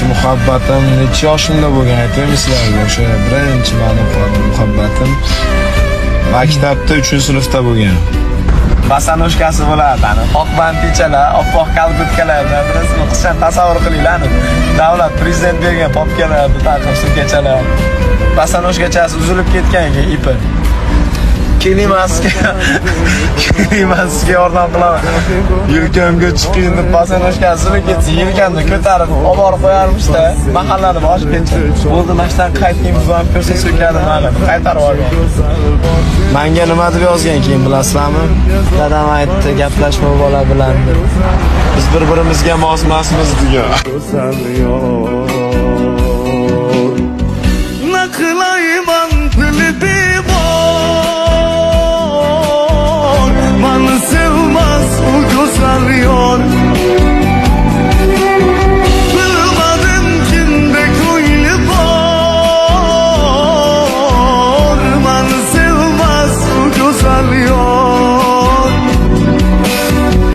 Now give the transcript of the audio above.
birinchi muhabbatim necha yoshimda bo'lgan aytaymi sizlarga o'sha birinchi mani muhabbatim. Maktabda 3 sinfda bo'lgan. Basanoshkasi bo'ladi ani oq bantichalar oppoq kalbutkalar bilasizmi? Qizcha tasavvur qilinglar davlat prezident bergan popkalar taqib sumkachalar basanoshkachasi uzilib ketgan ekan ipi. Kelimasiga kelimasiga yordam qilaman yelkamga chiqing deb basanoshkasi uzilib ketsa yelkamni ko'tarib olib qo'yarmishda mahallani boshigacha bo'ldi mana shunaqa qaytgan buvam ko'rsa so'kadi mani qaytarib olgan manga nima deb yozgan keyin bilasizlarmi dadam aytdi gaplashma bola bilan deb biz bir birimizga mos emasmiz degan Nakla